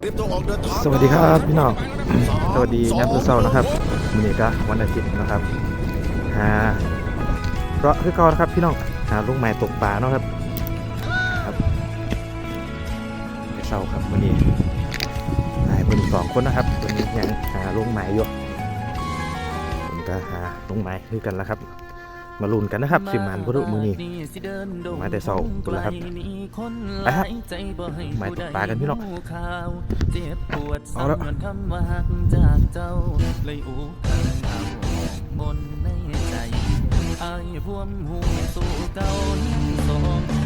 เตรียมตัวออกเดินทางสวัสดีครับพี่น้อง สวัสดียามมื้อเช้านะครับมื้อนี้ก็วันอาทิตย์นะครับหาเพราะคือเก่านะครับพี่น้องหาลูกไม้ตกปลาเนาะครับครับเช้าครับมื้อนี้หายเพิ่นสองคนนะครับวันนี้ยังหาลูกไม้อยู่ผมก็หาลูกไม้คือกันแล้วครับ มาลุ้นกันนะครับ สิมันบ่รู้มื้อนี้มาแต่เช้าพุ่นล่ะครับไปครับหมายตกปลากันพี่น้องเจ็บปวดเอาละซ้ำย้อนคำว่าหักจากเจ้าเลยอุกทางเอาบนในใจอายพวมหูสู่เก่ายังสอง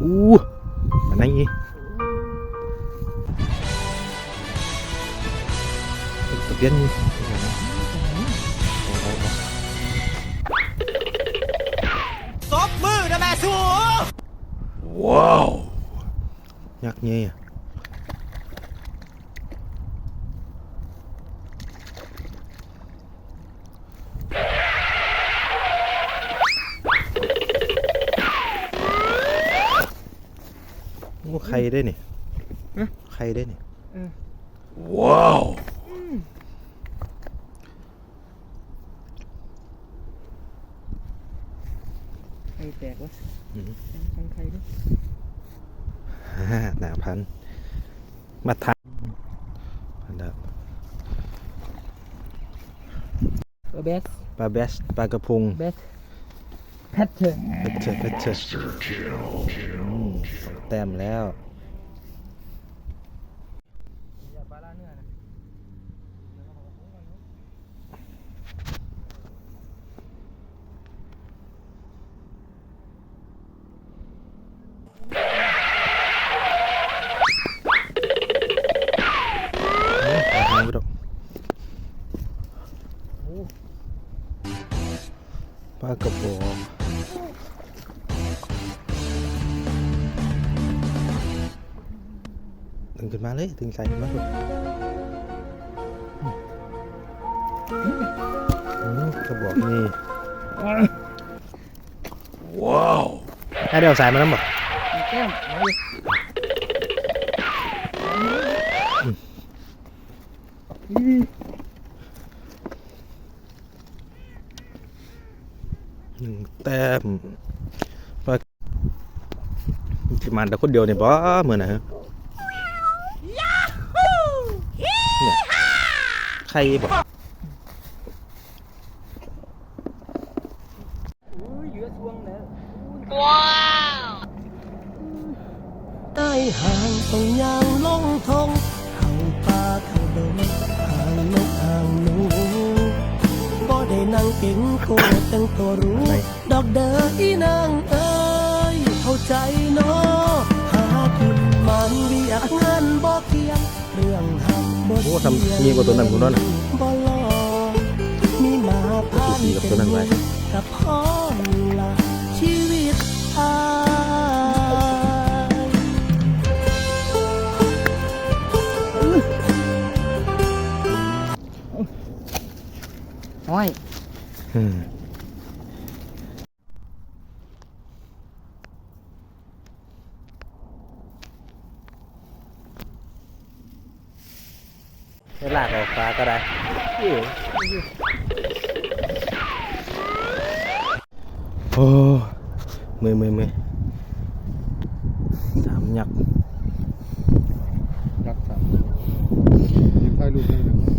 อู้อันไหนอีตะเพียนนี่ซบมื ใครได้นี่ใครได้นี่ว้าวใครแตกวะอืมฟังใครด้วยฮ่าหนาพัน มาทันอันดับเบสปลาแบสปลากระพงเบสแพทเทิร์นเพชรเพชรอืม สองแต้มแล้วปลากปลากระบอก ดึงขึ้นมาเลยดึงใส่ขึ้นมาเลยกระบอกนี่ว้าวให้เดี๋ยวสายมาแล้วบ่แก้มมาหนึ่งแต้มปลาจิมันแต่คนเดียวเนี่ยบ่เหมือนนะฮะเนี่ย ใครบอกอุ้ยเหลือช่วใต้ห่างต้องยางลงทงเข้าป่าเข้าดงห่างนกห่างหนูบ่ได้นั่งเก่งโคตรแต่งตัวรู้ ดอกเดออีนางเอ้ยเข้าใจเนาะ นมันเวียกงานบ่เพียงเรื่องทำบ่โอ้ทำยิ่งกว่าตัวนั้นผมนั่นน่ะบ่ลองมีมาผ่านดีกับตัวนั้นไว้กับพ่อละชีวิตอายห้อย อืมให้ลากออกฟ้าก็ได้โอ้เมื่อยเมื่อยเมื่อยสามยักษ์รักษายิ้มถ่ายรูปได้เลย